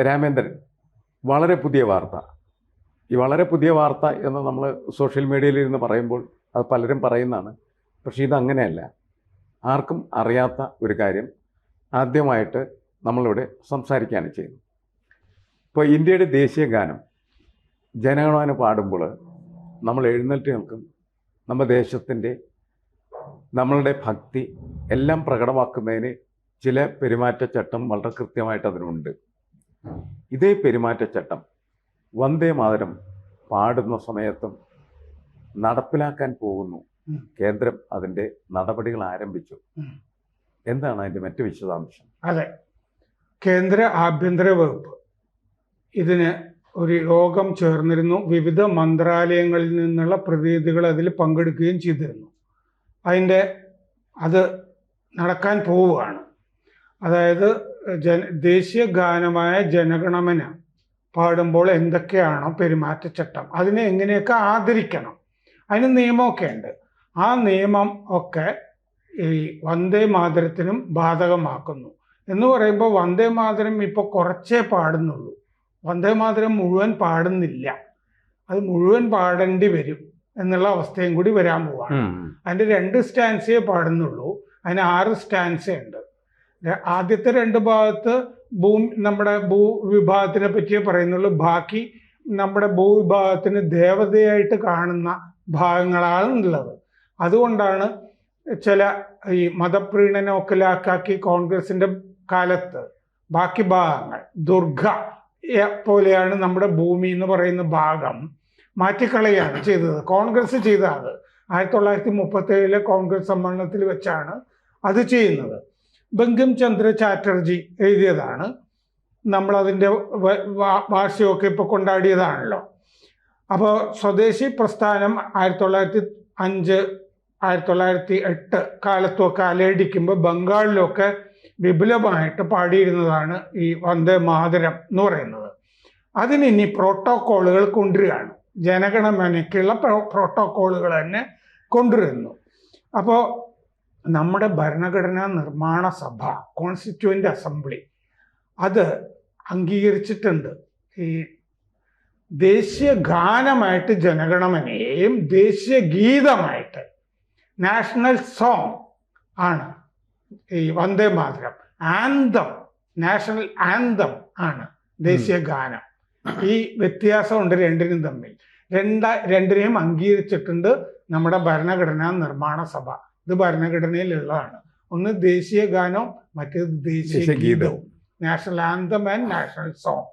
രാമേന്ദ്രൻ. വളരെ പുതിയ വാർത്ത. ഈ വളരെ പുതിയ വാർത്ത എന്ന് നമ്മൾ സോഷ്യൽ മീഡിയയിൽ ഇരുന്ന് പറയുമ്പോൾ അത് പലരും പറയുന്നതാണ്. പക്ഷേ ഇതങ്ങനെയല്ല ആർക്കും അറിയാത്ത ഒരു കാര്യം ആദ്യമായിട്ട് നമ്മളിവിടെ സംസാരിക്കുകയാണ് ചെയ്യുന്നത്. ഇപ്പോൾ ഇന്ത്യയുടെ ദേശീയ ഗാനം ജനഗണമന പാടുമ്പോൾ നമ്മൾ എഴുന്നേറ്റ് നിൽക്കും നമ്മുടെ ദേശത്തിന്റെ നമ്മളുടെ ഭക്തി എല്ലാം പ്രകടമാക്കുന്നതിന് ചില പെരുമാറ്റച്ചട്ടം വളരെ കൃത്യമായിട്ട് അതിനുണ്ട്. ഇതേ പെരുമാറ്റച്ചട്ടം വന്ദേ മാതരം പാടുന്ന സമയത്തും നടപ്പിലാക്കാൻ പോകുന്നു. കേന്ദ്രം അതിന്റെ നടപടികൾ ആരംഭിച്ചു. എന്താണ് അതിന്റെ മറ്റു വിശദാംശം? അതെ. കേന്ദ്ര ആഭ്യന്തര വകുപ്പ് ഇതിന് ഒരു യോഗം ചേർന്നിരുന്നു. വിവിധ മന്ത്രാലയങ്ങളിൽ നിന്നുള്ള പ്രതിനിധികൾ അതിൽ പങ്കെടുക്കുകയും ചെയ്തിരുന്നു. അതിന്റെ അത് നടക്കാൻ പോവുകയാണ്. അതായത് ജന ദേശീയ ഗാനമായ ജനഗണമന പാടുമ്പോൾ എന്തൊക്കെയാണോ പെരുമാറ്റച്ചട്ടം അതിനെ എങ്ങനെയൊക്കെ ആദരിക്കണം അതിന് നിയമമൊക്കെ ഉണ്ട്. ആ നിയമം ഒക്കെ ഈ വന്ദേ മാതരത്തിനും ബാധകമാക്കുന്നു. എന്ന് പറയുമ്പോൾ വന്ദേ മാതരം ഇപ്പോൾ കുറച്ചേ പാടുന്നുള്ളൂ. വന്ദേ മാതരം മുഴുവൻ പാടുന്നില്ല. അത് മുഴുവൻ പാടേണ്ടി വരും എന്നുള്ള അവസ്ഥയും കൂടി വരാൻ പോവാണ്. അതിന്റെ രണ്ട് സ്റ്റാൻസേ പാടുന്നുള്ളൂ. അതിന് ആറ് സ്റ്റാൻസേ ഉണ്ട്. ആദ്യത്തെ രണ്ട് ഭാഗത്ത് ഭൂമി നമ്മുടെ ഭൂവിഭാഗത്തിനെ പറ്റിയേ പറയുന്നുള്ളൂ. ബാക്കി നമ്മുടെ ഭൂവിഭാഗത്തിന് ദേവതയായിട്ട് കാണുന്ന ഭാഗങ്ങളാണ് ഉള്ളത്. അതുകൊണ്ടാണ് ചില ഈ മതപ്രീണനമൊക്കെ ലാക്കാക്കി കോൺഗ്രസിന്റെ കാലത്ത് ബാക്കി ഭാഗങ്ങൾ ദുർഗ പോലെയാണ് നമ്മുടെ ഭൂമി എന്ന് പറയുന്ന ഭാഗം മാറ്റിക്കളയാണ് ചെയ്തത്. കോൺഗ്രസ് ചെയ്ത അത്. ആയിരത്തി തൊള്ളായിരത്തി മുപ്പത്തി ഏഴിലെ കോൺഗ്രസ് സമ്മേളനത്തിൽ വെച്ചാണ് അത് ചെയ്യുന്നത്. ബങ്കിം ചന്ദ്ര ചാറ്റർജി എഴുതിയതാണ്. നമ്മളതിന്റെ വാർഷികമൊക്കെ ഇപ്പോൾ കൊണ്ടാടിയതാണല്ലോ. അപ്പോൾ സ്വദേശി പ്രസ്ഥാനം ആയിരത്തി തൊള്ളായിരത്തി അഞ്ച് ആയിരത്തി തൊള്ളായിരത്തി എട്ട് കാലത്തൊക്കെ അലയടിക്കുമ്പോൾ ബംഗാളിലൊക്കെ വിപുലമായിട്ട് പാടിയിരുന്നതാണ് ഈ വന്ദേ മാതരം എന്ന് പറയുന്നത്. അതിന് ഇനി പ്രോട്ടോക്കോളുകൾ കൊണ്ടുവരികയാണ്. ജനഗണമനയ്ക്കുള്ള പ്രോ- പ്രോട്ടോക്കോളുകൾ തന്നെ കൊണ്ടുവരുന്നു. അപ്പോൾ നമ്മുടെ ഭരണഘടനാ നിർമ്മാണ സഭ കോൺസ്റ്റിറ്റ്യൂവന്റ് അസംബ്ലി അത് അംഗീകരിച്ചിട്ടുണ്ട്. ഈ ദേശീയ ഗാനമായിട്ട് ജനഗണമനയെയും ദേശീയ ഗീതമായിട്ട് നാഷണൽ സോങ് ആണ് ഈ Vande Mataram. Anthem national anthem ആണ് ദേശീയ ഗാനം. ഈ വ്യത്യാസമുണ്ട് രണ്ടിനും തമ്മിൽ. രണ്ട രണ്ടിനെയും അംഗീകരിച്ചിട്ടുണ്ട് നമ്മുടെ ഭരണഘടനാ നിർമ്മാണ സഭ. ഇത് ഭരണഘടനയിലുള്ളതാണ്. ഒന്ന് ദേശീയ ഗാനവും മറ്റേത് ദേശീയ ഗീതവും. ഗീതവും. National anthem and national song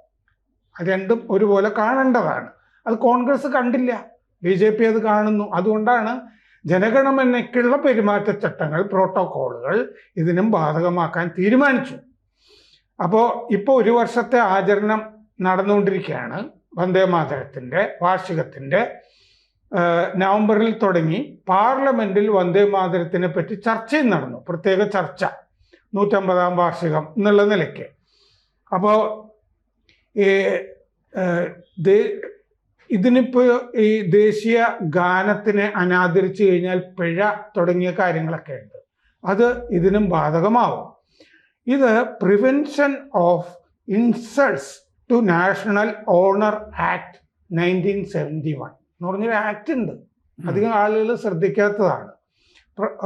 അത് രണ്ടും ഒരുപോലെ കാണേണ്ടതാണ്. അത് കോൺഗ്രസ് കണ്ടില്ല. ബി ജെ പി അത് കാണുന്നു. അതുകൊണ്ടാണ് ജനഗണമനയ്ക്കുള്ള പെരുമാറ്റച്ചട്ടങ്ങൾ പ്രോട്ടോക്കോളുകൾ ഇതിനും ബാധകമാക്കാൻ തീരുമാനിച്ചു. അപ്പോൾ ഇപ്പോൾ ഒരു വർഷത്തെ ആചരണം നടന്നുകൊണ്ടിരിക്കുകയാണ്. വന്ദേ മാതരത്തിന്റെ വാർഷികത്തിന്റെ നവംബറിൽ തുടങ്ങി പാർലമെന്റിൽ വന്ദേ മാതരത്തിനെ പറ്റി ചർച്ചയും നടന്നു. പ്രത്യേക ചർച്ച. നൂറ്റമ്പതാം വാർഷികം എന്നുള്ള നിലയ്ക്ക്. അപ്പോൾ ഇതിനിപ്പോൾ ഈ ദേശീയ ഗാനത്തിനെ അനാദരിച്ചു കഴിഞ്ഞാൽ പിഴ തുടങ്ങിയ കാര്യങ്ങളൊക്കെ ഉണ്ട്. അത് ഇതിനും ബാധകമാവും. ഇത് prevention of insults to national honour act nineteen seventy one എന്ന് പറഞ്ഞൊരു ആക്ട് ഉണ്ട്. അധികം ആളുകൾ ശ്രദ്ധിക്കാത്തതാണ്.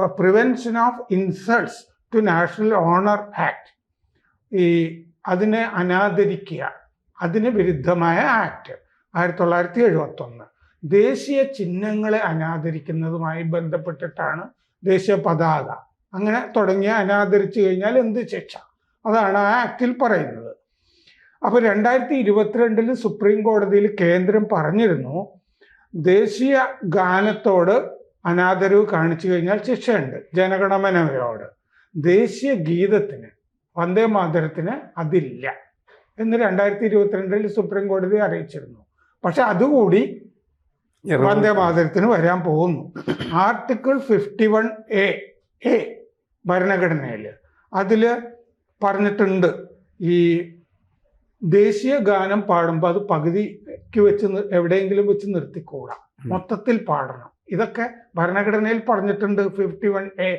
Prevention of insults to national honour act ഈ അതിനെ അനാദരിക്കുക. അതിന് വിരുദ്ധമായ ആക്ട് ആയിരത്തി തൊള്ളായിരത്തി എഴുപത്തൊന്ന് ദേശീയ ചിഹ്നങ്ങളെ അനാദരിക്കുന്നതുമായി ബന്ധപ്പെട്ടിട്ടാണ് ദേശീയ പതാക. അങ്ങനെ തുടങ്ങിയ അനാദരിച്ചു കഴിഞ്ഞാൽ എന്ത് ശിക്ഷ? അതാണ് ആ ആക്ടിൽ പറയുന്നത്. അപ്പോൾ രണ്ടായിരത്തി ഇരുപത്തിരണ്ടിൽ സുപ്രീം കോടതിയിൽ കേന്ദ്രം പറഞ്ഞിരുന്നു ദേശീയ ഗാനത്തോട് അനാദരവ് കാണിച്ചു കഴിഞ്ഞാൽ ശിക്ഷയുണ്ട്. ജനഗണമനയോട്. ദേശീയ ഗീതത്തിന് വന്ദേ മാതരത്തിന് അതില്ല എന്ന് രണ്ടായിരത്തി ഇരുപത്തിരണ്ടിൽ സുപ്രീം കോടതി അറിയിച്ചിരുന്നു. പക്ഷെ അതുകൂടി വന്ദേ മാതരത്തിന് വരാൻ പോകുന്നു. Article fifty one A A ഭരണഘടനയിൽ അതിൽ പറഞ്ഞിട്ടുണ്ട് ഈ ദേശീയ ഗാനം പാടുമ്പോൾ അത് പകുതിക്ക് വെച്ച് എവിടെയെങ്കിലും വെച്ച് നിർത്തിക്കൂടാ. മൊത്തത്തിൽ പാടണം. ഇതൊക്കെ ഭരണഘടനയിൽ പറഞ്ഞിട്ടുണ്ട് ഫിഫ്റ്റി വൺ എ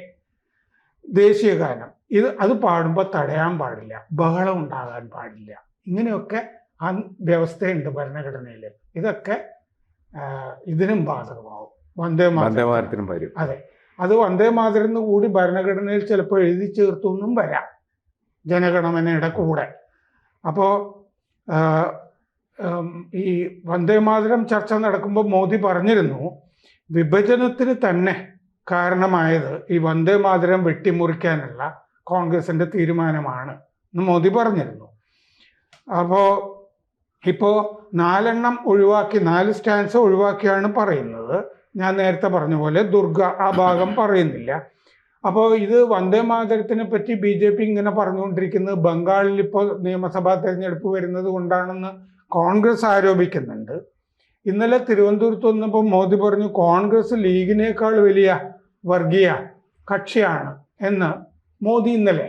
ദേശീയ ഗാനം. ഇത് അത് പാടുമ്പോൾ തടയാൻ പാടില്ല ബഹളം ഉണ്ടാകാൻ പാടില്ല. ഇങ്ങനെയൊക്കെ ആ വ്യവസ്ഥയുണ്ട് ഭരണഘടനയിൽ ഇതൊക്കെ ഇതിനും ബാധകമാവും. വന്ദേ മാതരം. വന്ദേമാതരത്തിനും വരും. അതെ. അത് വന്ദേ മാതരം കൂടി ഭരണഘടനയിൽ ചിലപ്പോൾ എഴുതി ചേർത്തു എന്നും വരാം. ജനഗണമനയുടെ കൂടെ. അപ്പോൾ ഈ വന്ദേ മാതരം ചർച്ച നടക്കുമ്പോൾ മോദി പറഞ്ഞിരുന്നു വിഭജനത്തിന് തന്നെ കാരണമായത് ഈ വന്ദേമാതരം വെട്ടിമുറിക്കാനുള്ള കോൺഗ്രസിന്റെ തീരുമാനമാണ് എന്ന് മോദി പറഞ്ഞിരുന്നു. അപ്പോൾ ഇപ്പോൾ നാലെണ്ണം ഒഴിവാക്കി നാല് സ്റ്റാൻസ് ഒഴിവാക്കിയാണ് പറയുന്നത്. ഞാൻ നേരത്തെ പറഞ്ഞ പോലെ ദുർഗ ആ ഭാഗം പറയുന്നില്ല. അപ്പോൾ ഇത് വന്ദേ മാതരത്തിനെ പറ്റി ബി ജെ പി ഇങ്ങനെ പറഞ്ഞുകൊണ്ടിരിക്കുന്നത് ബംഗാളിൽ ഇപ്പോൾ നിയമസഭാ തെരഞ്ഞെടുപ്പ് വരുന്നത് കൊണ്ടാണെന്ന് കോൺഗ്രസ് ആരോപിക്കുന്നുണ്ട്. ഇന്നലെ തിരുവനന്തപുരത്ത് വന്നപ്പോൾ മോദി പറഞ്ഞു കോൺഗ്രസ് ലീഗിനേക്കാൾ വലിയ വർഗീയ കക്ഷിയാണ് എന്ന് മോദി ഇന്നലെ.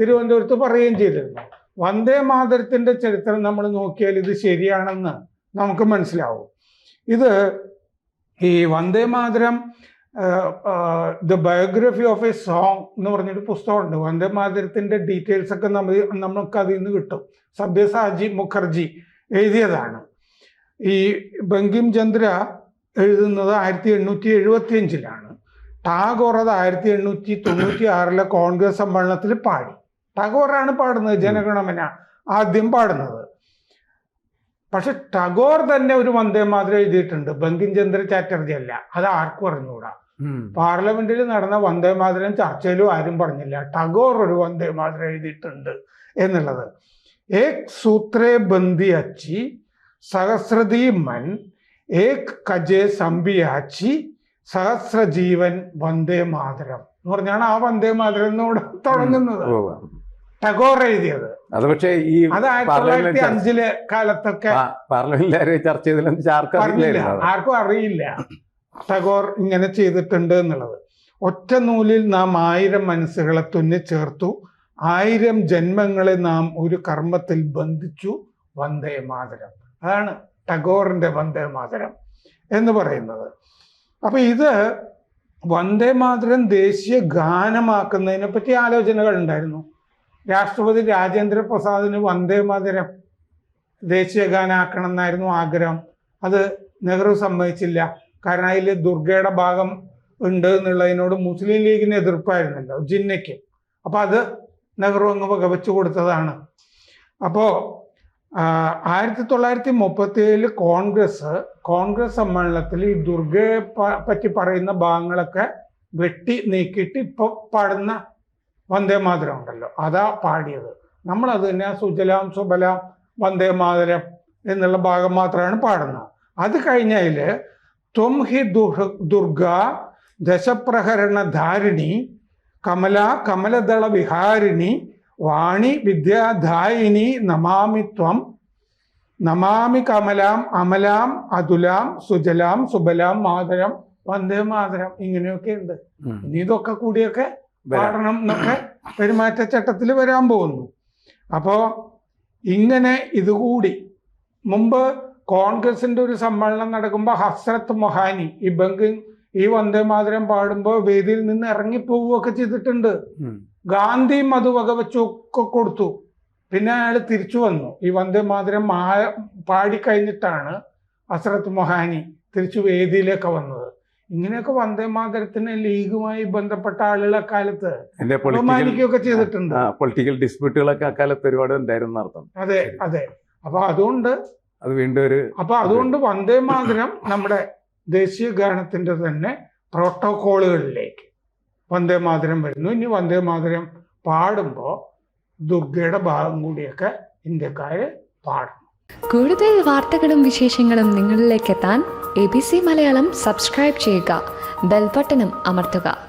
തിരുവനന്തപുരത്ത് പറയുകയും ചെയ്തിരുന്നു. വന്ദേ മാതരത്തിന്റെ ചരിത്രം നമ്മൾ നോക്കിയാൽ ഇത് ശരിയാണെന്ന് നമുക്ക് മനസ്സിലാവും. ഇത് ഈ Vande Mataram the biography of a song എന്ന് പറഞ്ഞൊരു പുസ്തകമുണ്ട്. വന്ദേ മാതരത്തിന്റെ ഡീറ്റെയിൽസ് ഒക്കെ നമ്മൾ നമുക്ക് അതിൽ നിന്ന് കിട്ടും. സബ്യസാജി മുഖർജി എഴുതിയതാണ്. ഈ ബങ്കിം ചന്ദ്ര എഴുതുന്നത് ആയിരത്തി എണ്ണൂറ്റി എഴുപത്തി അഞ്ചിലാണ് ടാഗോർ അത് ആയിരത്തി എണ്ണൂറ്റി തൊണ്ണൂറ്റി ആറിലെ കോൺഗ്രസ് സമ്മേളനത്തിൽ പാടി. ടാഗോറാണ് പാടുന്നത് ജനഗണമന ആദ്യം പാടുന്നത്. പക്ഷെ ടാഗോർ തന്നെ ഒരു വന്ദേ മാതരം എഴുതിയിട്ടുണ്ട്. ബങ്കിം ചന്ദ്ര ചാറ്റർജി അല്ല. അത് ആർക്കും അറിഞ്ഞുകൂടാ പാർലമെന്റിൽ നടന്ന വന്ദേ മാതരം ചർച്ചയിലും ആരും പറഞ്ഞില്ല. ടാഗോർ ഒരു വന്ദേ മാതരം എഴുതിയിട്ടുണ്ട് എന്നുള്ളത്. ഏക് സൂത്രേ बंदी अच्छी സഹസ്രദീ മൻ ഏക് കജെ സംബിയാച്ചി സഹസ്രജീവൻ വന്ദേ മാതരം എന്ന് പറഞ്ഞാണ് ആ വന്ദേ മാതരം എന്നോട് തുടങ്ങുന്നത്. ടഗോർ എഴുതിയത്. അത് പക്ഷേ ഈ അത് ആയിരത്തി തൊള്ളായിരത്തി അഞ്ചിലെ കാലത്തൊക്കെ പാർലമെന്റിൽ ചർച്ച ചെയ്തില്ല. ആർക്കും അറിയില്ല ടഗോർ ഇങ്ങനെ ചെയ്തിട്ടുണ്ട് എന്നുള്ളത്. ഒറ്റ നൂലിൽ നാം ആയിരം മനസ്സുകളെ തുന്നി ചേർത്തു ആയിരം ജന്മങ്ങളെ നാം ഒരു കർമ്മത്തിൽ ബന്ധിച്ചു വന്ദേ മാതരം. അതാണ് ടാഗോറിന്റെ വന്ദേ മാതരം എന്ന് പറയുന്നത്. അപ്പൊ ഇത് വന്ദേ മാതരം ദേശീയ ഗാനമാക്കുന്നതിനെ പറ്റി ആലോചനകൾ ഉണ്ടായിരുന്നു. രാഷ്ട്രപതി രാജേന്ദ്ര പ്രസാദിന് വന്ദേ മാതരം ദേശീയ ഗാനാക്കണം എന്നായിരുന്നു ആഗ്രഹം. അത് നെഹ്റു സമ്മതിച്ചില്ല. കാരണം അതിൽ ദുർഗയുടെ ഭാഗം ഉണ്ട് എന്നുള്ളതിനോട് മുസ്ലിം ലീഗിന് എതിർപ്പായിരുന്നല്ലോ ജിന്നയ്ക്ക്. അപ്പോൾ അത് നെഹ്റു അങ്ങ് വകവെച്ചു കൊടുത്തതാണ്. അപ്പോൾ ആയിരത്തി തൊള്ളായിരത്തി മുപ്പത്തി ഏഴിൽ കോൺഗ്രസ് കോൺഗ്രസ് സമ്മേളനത്തിൽ ഈ ദുർഗയെ പറ്റി പറയുന്ന ഭാഗങ്ങളൊക്കെ വെട്ടി നീക്കിയിട്ട് ഇപ്പൊ പാടുന്ന വന്ദേ മാതരം ഉണ്ടല്ലോ. അതാ പാടിയത്. നമ്മൾ അത് തന്നെ സുജലാം സുബലാം വന്ദേ മാതരം എന്നുള്ള ഭാഗം മാത്രമാണ് പാടുന്നത്. അത് കഴിഞ്ഞതിൽ ത്വം ഹി ദുർ- ദുർഗ ദശപ്രഹരണ ധാരിണി കമല കമലദള വിഹാരിണി വാണി വിദ്യാധായിനി നമാമി ത്വം. നമാമി കമലാം അമലാം അതുലാം സുജലാം സുബലാം മാതരം വന്ദേ മാതരം ഇങ്ങനെയൊക്കെ ഉണ്ട്. ഇനി ഇതൊക്കെ കൂടിയൊക്കെ. പാടണം എന്നൊക്കെ പെരുമാറ്റച്ചട്ടത്തിൽ വരാൻ പോകുന്നു അപ്പോൾ ഇങ്ങനെ ഇതുകൂടി മുമ്പ് കോൺഗ്രസിന്റെ ഒരു സമ്മേളനം നടക്കുമ്പോൾ ഹസ്രത്ത് മൊഹാനി ഈ ബംഗ് ഈ വന്ദേമാതരം പാടുമ്പോൾ വേദിയിൽ നിന്ന് ഇറങ്ങിപ്പോവുകയൊക്കെ ചെയ്തിട്ടുണ്ട്. ഗാന്ധി ഗാന്ധിയും അത് വകവെച്ചൊക്കെ കൊടുത്തു. പിന്നെ അയാൾ തിരിച്ചു വന്നു. ഈ വന്ദേമാതരം മാ പാടിക്കഴിഞ്ഞിട്ടാണ് അസ്രത് മൊഹാനി തിരിച്ചു വേദിയിലേക്ക് വന്നത്. ഇങ്ങനെയൊക്കെ വന്ദേ മാതരത്തിന് ലീഗുമായി ബന്ധപ്പെട്ട ആളുകളെ കാലത്ത് ബഹുമാനിക്കുകയൊക്കെ ചെയ്തിട്ടുണ്ട്. പൊളിറ്റിക്കൽ ഡിസ്പ്യൂട്ടുകളൊക്കെ അക്കാലത്ത് ഒരുപാട് ഉണ്ടായിരുന്നു അർത്ഥം അതെ അതെ. അപ്പൊ അതുകൊണ്ട് അത് വീണ്ടും ഒരു അപ്പൊ അതുകൊണ്ട് വന്ദേ മാതരം നമ്മുടെ ദേശീയ തന്നെ പ്രോട്ടോക്കോളുകളിലേക്ക് വന്ദേ മാതരം വരുന്നു. ഇനി വന്ദേ മാതരം പാടുമ്പോൾ ദുർഗയുടെ ഭാഗം കൂടിയൊക്കെ ഇന്ത്യക്കാർ പാടും. കൂടുതൽ വാർത്തകളും വിശേഷങ്ങളും നിങ്ങളിലേക്ക് എത്താൻ A B C Malayalam subscribe ചെയ്യുക. ബെൽബട്ടനും അമർത്തുക.